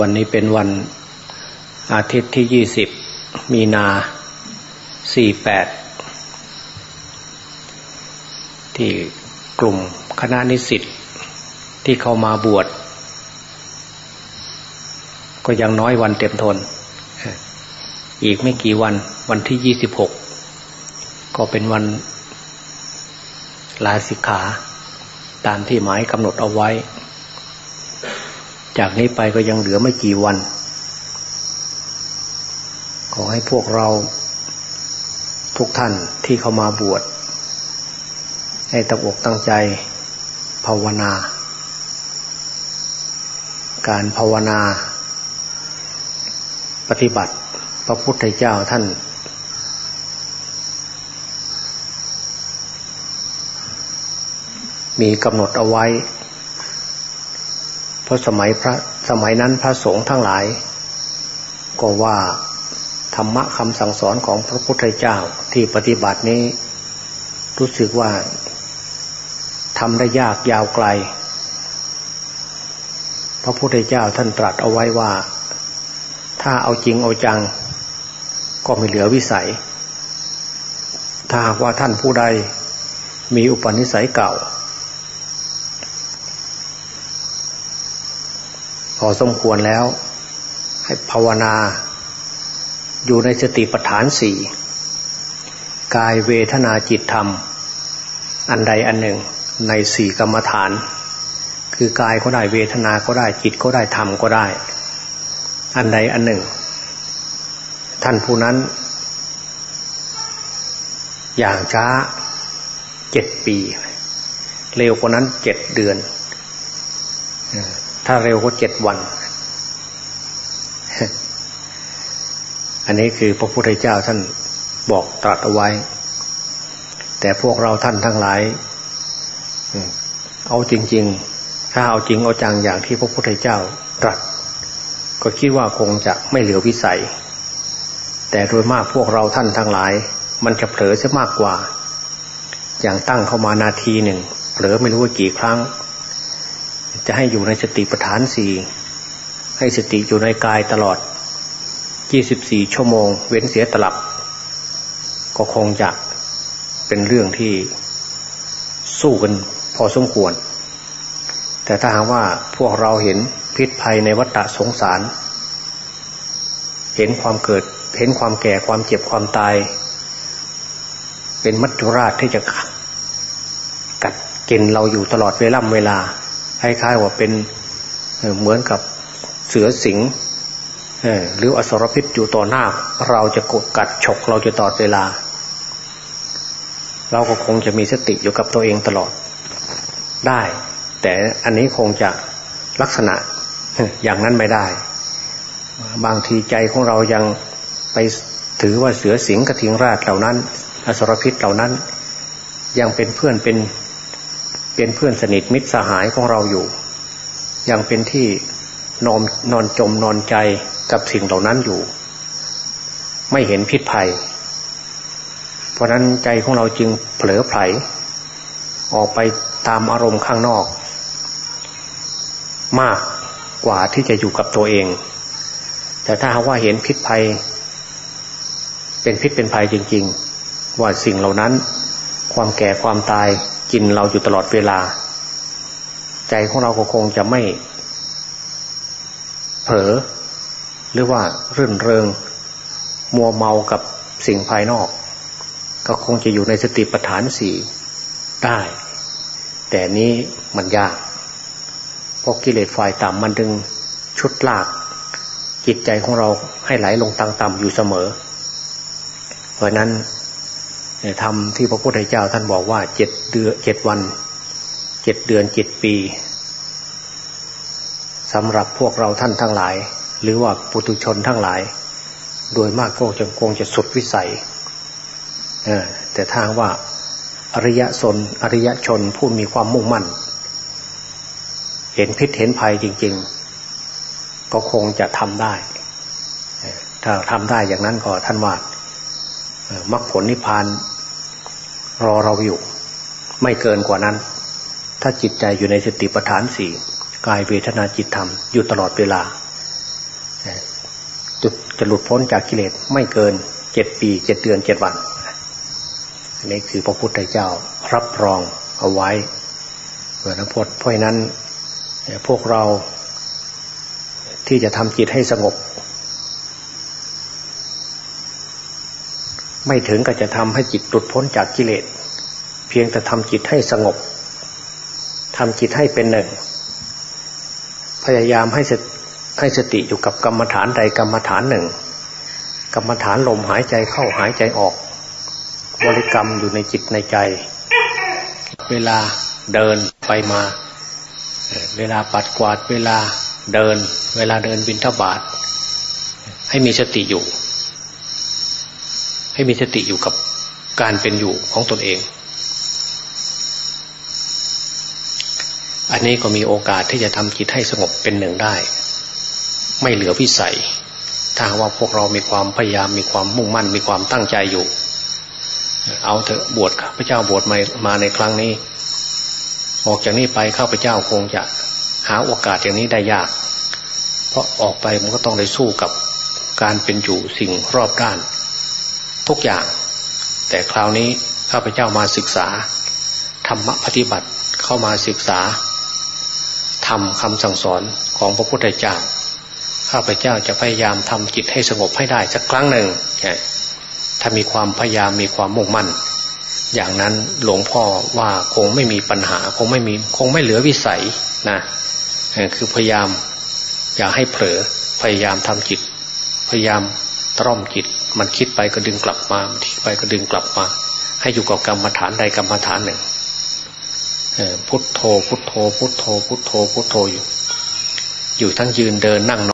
วันนี้เป็นวันอาทิตย์ที่ยี่สิบมีนาสี่แปดที่กลุ่มคณะนิสิตที่เข้ามาบวช ก็ยังน้อยวันเต็มทน อีกไม่กี่วันวันที่ยี่สิบหกก็เป็นวันลาสิกขา ตามที่หมายกำหนดเอาไว้ จากนี้ไปก็ยังเหลือไม่กี่วัน ขอให้พวกเราทุกท่านที่เข้ามาบวช ให้ตั้งอกตั้งใจภาวนา การภาวนา ปฏิบัติ พระพุทธเจ้าท่าน มีกำหนดเอาไว้ ราะสมัยพระสมัยนั้นพระสงฆ์ทั้งหลาย ก็ว่าธรรมะคำสั่งสอนของพระพุทธเจ้าที่ปฏิบัตินี้ รู้สึกว่าทำได้ยากยาวไกล พระพุทธเจ้าท่านตรัสเอาไว้ว่า ถ้าเอาจริงเอาจัง ก็ไม่เหลือวิสัย ถ้าหากว่าท่านผู้ใดมีอุปนิสัยเก่า อสมควรแล้ว ให้ภาวนา อยู่ในสติปัฏฐานสี่กายเวทนาจิตธรรม อันใดอันหนึ่งในสี่กรรมฐาน คือกายก็ได้เวทนาก็ได้จิตก็ได้ธรรมก็ได้ อันใดอันหนึ่ง ท่านผู้นั้น อย่างช้าเจ็ดปี เร็วกว่านั้นเจ็ดเดือน ถ้าเร็วก็เจ็ดวัน อันนี้คือพระพุทธเจ้าท่านบอกตรัสเอาไว้ แต่พวกเราท่านทั้งหลาย เอาจริง ๆ ถ้าเอาจริงเอาจังอย่างที่พระพุทธเจ้าตรัส ก็คิดว่าคงจะไม่เหลือวิสัย แต่โดยมากพวกเราท่านทั้งหลาย มันจะเผลอซะมากกว่า อย่างตั้งเข้ามานาทีหนึ่งเผลอไม่รู้ว่ากี่ครั้ง จะให้อยู่ในสติปัฏฐานสี่ให้สติอยู่ในกายตลอด 24 ชั่วโมง เว้นเสียตลับ ก็คงจะเป็นเรื่องที่สู้กันพอสมควร แต่ถ้าหากว่าพวกเราเห็นพิษภัยในวัฏสงสาร เห็นความเกิด เห็นความแก่ความเจ็บความตาย เป็นมัจจุราชที่จะกัดกินเราอยู่ตลอดเวล่ำเวลา คล้ายๆว่าเป็นเหมือนกับเสือสิงหรืออสรพิษอยู่ต่อหน้า เราจะกดกัดฉกเราจะตอดเวลา เราก็คงจะมีสติอยู่กับตัวเองตลอดได้ แต่อันนี้คงจะลักษณะอย่างนั้นไม่ได้ บางทีใจของเรายังไปถือว่าเสือสิงกระทิงราชเหล่านั้น อสรพิษเหล่านั้น ยังเป็นเพื่อนเป็น เป็นเพื่อนสนิทมิตรสหายของเราอยู่ ยังเป็นที่นอนนอนจมนอนใจกับสิ่งเหล่านั้นอยู่ ไม่เห็นพิษภัย เพราะนั้นใจของเราจึงเผลอไผล ออกไปตามอารมณ์ข้างนอก มากกว่าที่จะอยู่กับตัวเอง แต่ถ้าหากว่าเห็นพิษภัย เป็นพิษเป็นภัยจริง ๆ ว่าสิ่งเหล่านั้น ความแก่ความตาย กินเราอยู่ตลอดเวลา ใจของเราก็คงจะไม่ เผลอหรือว่ารื่นเริง มัวเมากับสิ่งภายนอก ก็คงจะอยู่ในสติปัฏฐานสี่ได้ แต่นี้มันยากเพราะกิเลสฝ่ายต่ำมันดึงชุดลาก จิตใจของเราให้ไหลลงต่ำๆอยู่เสมอ เพราะนั้น ทำที่พระพุทธเจ้าท่านบอกว่าเจ็ดเดือนเจ็ดวันเจ็ดเดือนเจ็ดปีสำหรับพวกเราท่านทั้งหลาย หรือว่าปุถุชนทั้งหลาย โดยมากก็จะคงจะสุดวิสัยแต่ทางว่าอริยชนอริยชนผู้มีความมุ่งมั่น เห็นพิษเห็นภัยจริง ๆ ก็คงจะทำได้ ถ้าทำได้อย่างนั้นก็ท่านว่า มรรคผลนิพพานรอเราอยู่ ไม่เกินกว่านั้น ถ้าจิตใจอยู่ในสติปัฏฐานสี่กายเวทนาจิตธรรมอยู่ตลอดเวลาจุดจะหลุดพ้นจากกิเลสไม่เกินเจ็ดปีเจ็ดเดือนเจ็ดวัน อันนี้คือพระพุทธเจ้ารับรองเอาไว้เพราะนั้นเพราะนั้น พวกเราที่จะทำจิตให้สงบ ไม่ถึงก็จะทำให้จิตหลุดพ้นจากกิเลส เพียงแต่ทำจิตให้สงบทำจิตให้เป็นหนึ่ง พยายามให้สให้สติอยู่กับกรรมฐานใดกรรมฐานหนึ่ง กรรมฐานลมหายใจเข้าหายใจออก บริกรรมอยู่ในจิตในใจ เวลาเดินไปมา เวลาปัดกวาดเวลาเดิน เวลาเดินบินทบาทให้มีสติอยู่ ให้มีสติอยู่กับการเป็นอยู่ของตนเอง อันนี้ก็มีโอกาสที่จะทำจิตให้สงบเป็นหนึ่งได้ ไม่เหลือวิสัย ถ้าว่าพวกเรามีความพยายามมีความมุ่งมั่นมีความตั้งใจอยู่ เอาเถอะบวชพระเจ้าบวชมามาในครั้งนี้ ออกจากนี้ไปข้าพเจ้าคงจะหาโอกาสอย่างนี้ได้ยาก เพราะออกไปมันก็ต้องได้สู้กับการเป็นอยู่สิ่งรอบด้าน ทุกอย่าง แต่คราวนี้ข้าพเจ้ามาศึกษาธรรมปฏิบัติเข้ามาศึกษาทำคำสั่งสอนของพระพุทธเจ้าข้าพเจ้าจะพยายามทำจิตให้สงบให้ได้สักครั้งหนึ่งถ้ามีความพยายามมีความมุ่งมั่น อย่างนั้นหลวงพ่อว่าคงไม่มีปัญหาคงไม่มีคงไม่เหลือวิสัยนะคือพยายามอย่าให้เผลอพยายามทำจิต พยายามตร่อมจิต มันคิดไปก็ดึงกลับมาคิดไปก็ดึงกลับมา ให้อยู่กับกรรมฐานใดกรรมฐานหนึ่งพุทโธ พุทโธ พุทโธ พุทโธ พุทโธอยู่ อยู่ทั้งยืนเดินนั่งนอน